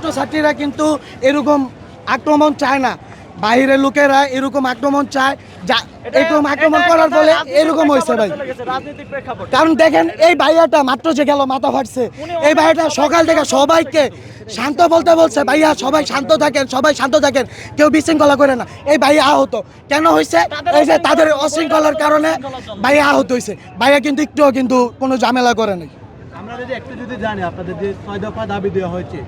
ছাত্রছাত্রীরা কিন্তু এরকম আক্রমণ চায় না। বাইরের লোকেরা এরকম আক্রমণ চায় যা এরকম আক্রমণ করার ফলে এরকম হয়েছে ভাই। কারণ দেখেন এই ভাইয়াটা মাত্র যে গেল মাথা ফাটছে। এই ভাইয়াটা সকাল থেকে সবাইকে শান্ত বলতে বলছে ভাইয়া সবাই শান্ত থাকেন সবাই শান্ত থাকেন কেউ বিশৃঙ্খলা করে না। এই ভাইয়া আহত। কেন হয়েছে? এই যে তাদের অশৃঙ্খলার কারণে ভাইয়া আহত হয়েছে। ভাইয়া কিন্তু একটুও কিন্তু কোনো ঝামেলা করে নাই। যদি একটু যদি জানি আপনাদের যে ছয় দফা দাবি দেওয়া হয়েছে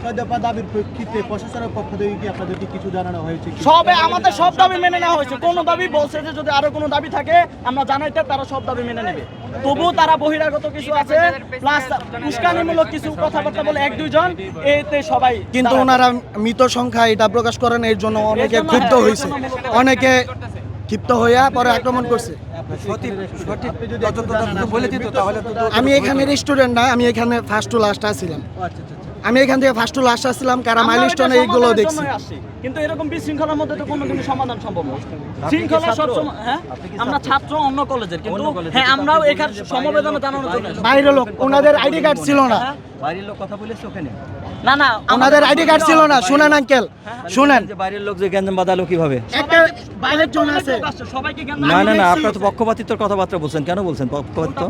ছয় দফা দাবির প্রেক্ষিতে প্রশাসনের পক্ষ থেকে কি আপনাদেরকে কিছু জানানো হয়েছে? সবে আমাদের সব দাবি মেনে নেওয়া হয়েছে। কোনো দাবি বলছে যে যদি আরও কোনো দাবি থাকে আমরা জানাইতে তারা সব দাবি মেনে নেবে। তবুও তারা বহিরাগত কিছু আছে প্লাস উস্কানিমূলক কিছু কথাবার্তা বলে এক দুইজন এতে সবাই কিন্তু ওনারা মৃত সংখ্যা এটা প্রকাশ করেন এর জন্য অনেকে ক্ষুব্ধ হ্যাঁ, হয়েছে। অনেকে ক্ষিপ্ত হইয়া পরে আক্রমণ করছে। আমি এখানে স্টুডেন্ট না আমি এখানে ফার্স্ট টু লাস্ট আসছিলাম আচ্ছা আচ্ছা আচ্ছা। আমি এখান থেকে ফার্স্ট টু লাস্ট আসছিলাম কারা মাইলস্টোনে এইগুলো দেখছি। কিন্তু এরকম বিশৃঙ্খলার মধ্যে তো কোনো কিন্তু সমাধান সম্ভব না শৃঙ্খলা সবসময় হ্যাঁ? আমরা ছাত্র? অন্য কলেজের কিন্তু হ্যাঁ আমরাও এখানে সমবেদনা জানানোর জন্য এসেছি। বাইরে লোক ওনাদের আইডি কার্ড ছিল না। হ্যাঁ? বাইরের লোক কথা বলেছে ওখানে? না না ওনাদের আইডি কার্ড ছিল না। শুনেন আঙ্কেল। শুনেন। যে বাইরের লোক যে গ্যাঞ্জাম বাঁধালো কীভাবে একটা বাইরের জন আছে। সবাইকে না না না। আপনারা তো পক্ষপাতিত্বর কথাবার্তা বলছেন। কেন বলছেন পক্ষপাতিত্ব।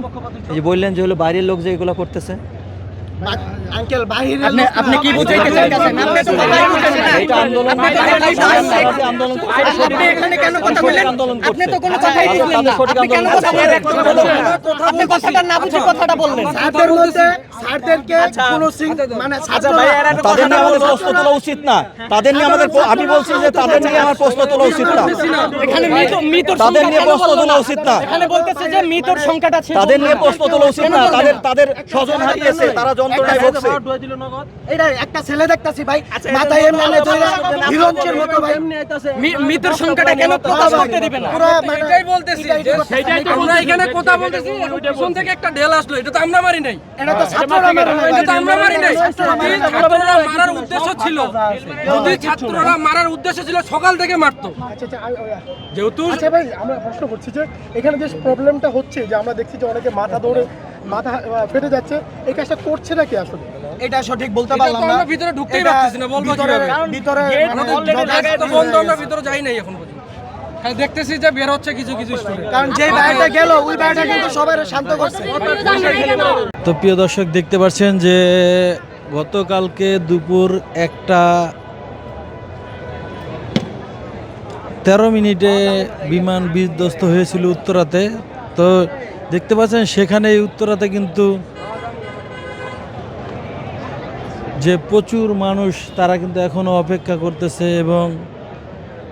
এই যে বললেন যে হলো বাইরের লোক যে এগুলো করতেছে। আঙ্কেল বাইরে আপনি আপনি কি বুঝাইতে চাইতেছেন? আপনি তো কথাই বুঝেন না এইটা আন্দোলন আপনি তো কথাই বুঝেন না। আন্দোলন আপনি এখানে কেন কথা আন্দোলন আপনি তো কোনো কথাই বুঝলেন না। আপনি কেন কথা। বললেন? আপনি কথাটা না বুঝে কথাটা বললেন। স্যারদের মধ্যে স্যারদেরকে কোনো সিং- মানে ছাত্র তাদের নিয়ে আমাদের প্রশ্ন তোলা উচিত না। তাদের নিয়ে আমাদের আমি বলছি যে তাদের নিয়ে আমার প্রশ্ন তোলা উচিত না। এখানে মৃত মৃতর তাদের নিয়ে প্রশ্ন তোলা উচিত না। এখানে বলতেছে যে মৃতর সংখ্যাটা ছিল তাদের নিয়ে প্রশ্ন তোলা উচিত না। তাদের তাদের স্বজন হারিয়েছে তারা যন্ত্রণায় ভুগছে এটা একটা ছেলে দেখতাছি ভাই। মাথায় এমনি ধরে হিরঞ্চের মতো ভাই। মি- সংখ্যাটা কেন প্রকাশ করতে দিবে না? পুরো মানে এটাই বলতেছি যে আমরা এখানে কথা বলতেছি পিছন থেকে একটা ঢেল আসলো এটা তো আমরা মারি নাই। এটা তো ছাত্ররা মেরে না এটা তো আমরা মারি নাই। ছাত্ররা মারার উদ্দেশ্য ছিল। যদি ছাত্ররা মারার উদ্দেশ্য ছিল সকাল থেকে মারতো। আচ্ছা আচ্ছা যেহেতু আচ্ছা ভাই আমরা প্রশ্ন করছি যে এখানে যে প্রবলেমটা হচ্ছে যে আমরা দেখছি যে অনেকে মাথা দৌড়ে মাথা ফেটে যাচ্ছে। এই কাজটা করছে না কি আসলে? এটা সঠিক বলতে পারলাম না। ভিতরে ঢুকতেই পারতেছি না, বলব ভিতরে মানে বন্ধ আমরা ভিতরে যাই নাই এখন পর্যন্ত। দেখতেছি যে বের হচ্ছে কিছু কিছু কারণ যে ভাইটা গেল ওই ভাইটা কিন্তু সবাই শান্ত করছে। তো প্রিয় দর্শক দেখতে পাচ্ছেন যে গতকালকে দুপুর একটা তেরো মিনিটে বিমান বিধ্বস্ত হয়েছিল উত্তরাতে। তো দেখতে পাচ্ছেন, সেখানে এই উত্তরাতে কিন্তু যে প্রচুর মানুষ, তারা কিন্তু এখনও অপেক্ষা করতেছে এবং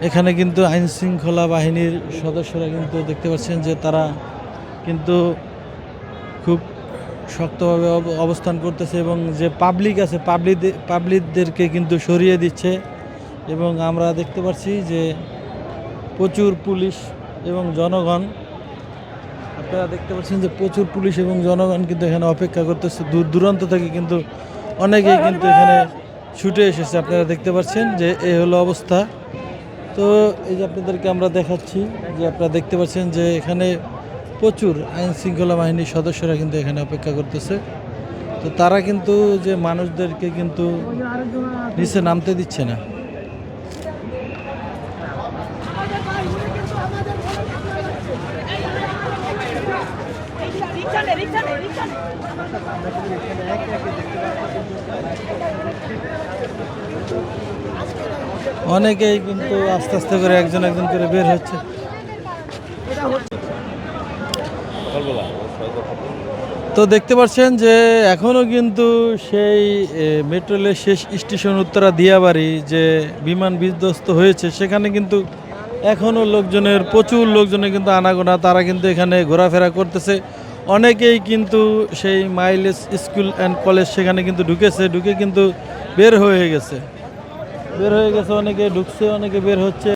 এখানে কিন্তু আইন শৃঙ্খলা বাহিনীর সদস্যরা কিন্তু দেখতে পাচ্ছেন যে তারা কিন্তু খুব শক্তভাবে অব- অবস্থান করতেছে এবং যে পাবলিক আছে পাবলিক পাবলিকদেরকে কিন্তু সরিয়ে দিচ্ছে এবং আমরা দেখতে পাচ্ছি যে প্রচুর পুলিশ এবং জনগণ আপনারা দেখতে পাচ্ছেন যে প্রচুর পুলিশ এবং জনগণ কিন্তু এখানে অপেক্ষা করতেছে। দূর দূরান্ত থেকে কিন্তু অনেকেই কিন্তু এখানে ছুটে এসেছে। আপনারা দেখতে পাচ্ছেন যে এই হলো অবস্থা। তো এই যে আপনাদেরকে আমরা দেখাচ্ছি যে আপনারা দেখতে পাচ্ছেন যে এখানে প্রচুর আইন শৃঙ্খলা বাহিনীর সদস্যরা কিন্তু এখানে অপেক্ষা করতেছে। তো তারা কিন্তু যে মানুষদেরকে কিন্তু নিচে নামতে দিচ্ছে না। অনেকেই কিন্তু আস্তে আস্তে করে একজন একজন করে বের হচ্ছে। তো দেখতে পাচ্ছেন যে এখনও কিন্তু সেই মেট্রো রেলের শেষ স্টেশন উত্তরা দিয়াবাড়ি যে বিমান বিধ্বস্ত হয়েছে, সেখানে কিন্তু এখনও লোকজনের, প্রচুর লোকজনের কিন্তু আনাগোনা, তারা কিন্তু এখানে ঘোরাফেরা করতেছে। অনেকেই কিন্তু সেই মাইলেজ স্কুল অ্যান্ড কলেজ সেখানে কিন্তু ঢুকেছে, ঢুকে কিন্তু বের হয়ে গেছে। বের হয়ে গেছে, অনেকে ঢুকছে, অনেকে বের হচ্ছে।